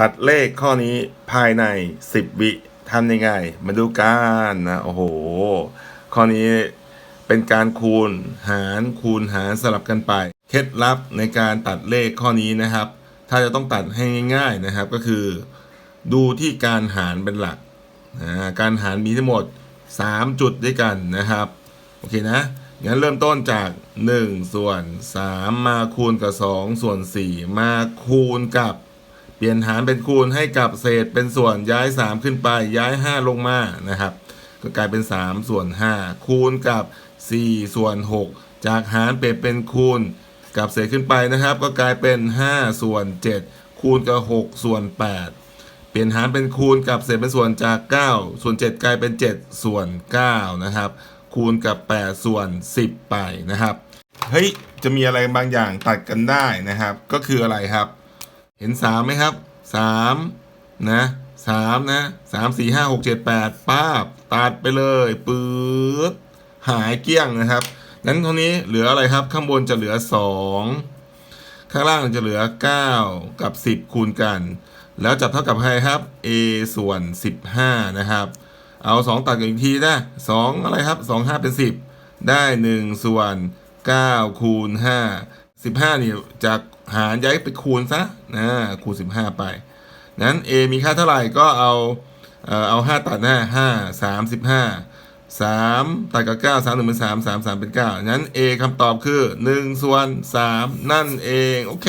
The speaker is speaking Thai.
ตัดเลขข้อนี้ภายใน 10 วิทำยังไง มาดูกันนะ โอ้โห ข้อนี้เป็นการคูณหารคูณหารสลับกันไป เคล็ดลับในการตัดเลขข้อนี้นะครับ ถ้าจะต้องตัดให้ง่าย ๆนะครับก็คือ ดูที่การหารเป็นหลักอ่าการหารมีทั้งหมด 3 จุดด้วยกันนะครับ โอเคนะงั้นเริ่มต้นจาก 1 ส่วน 3 มาคูณกับ 2 ส่วน 4 มาคูณกับ เปลี่ยนหารเป็นคูณให้กับเศษเป็นส่วนย้าย 3 ขึ้นไปย้าย 5 ลงมานะครับ ก็กลายเป็น 3 ส่วน 5 คูณกับ 4 ส่วน 6 จากหารเปลี่ยนเป็นคูณกับเศษขึ้นไปนะครับ ก็กลายเป็น 5 ส่วน 7 คูณกับ 6 ส่วน 8 เปลี่ยนหารเป็นคูณกับเศษเป็นส่วนจาก 9 ส่วน 7 กลายเป็น 7 ส่วน 9 นะครับ คูณกับ 8 ส่วน 10 ไปนะครับเฮ้ยจะมีอะไรบางอย่างตัดกันได้นะครับ ก็คืออะไรครับ ห็น3ไหมครับ3นะ3นะ3 4 5 6 7 8ป้าบตัดไปเลยปื๊ดหายเกี้ยงนะครับนั้นเท่านี้เหลืออะไรครับข้างบนจะเหลือ2ข้างล่างจะเหลือ 9 กับ 10 คูณกัน แล้วจับเท่ากับใครครับ a ส่วน 15 นะครับ เอา 2 ตัดกันอีกทีนะ2อะไรครับ 2 5 เป็น 10 ได้ 1 ส่วน 9 คูณ 5 15 นี่จาก หารย้ายไปคูณซะนะคูณ 15 ไป นั้น a มีค่าเท่าไหร่ก็เอาเอา 5 ตัดหน้า5 35 3ตัดกับ 9 3 1เป็น3 3 3เป็น9นั้น a คำตอบคือ 1 ส่วน 3 นั่นเอง โอเค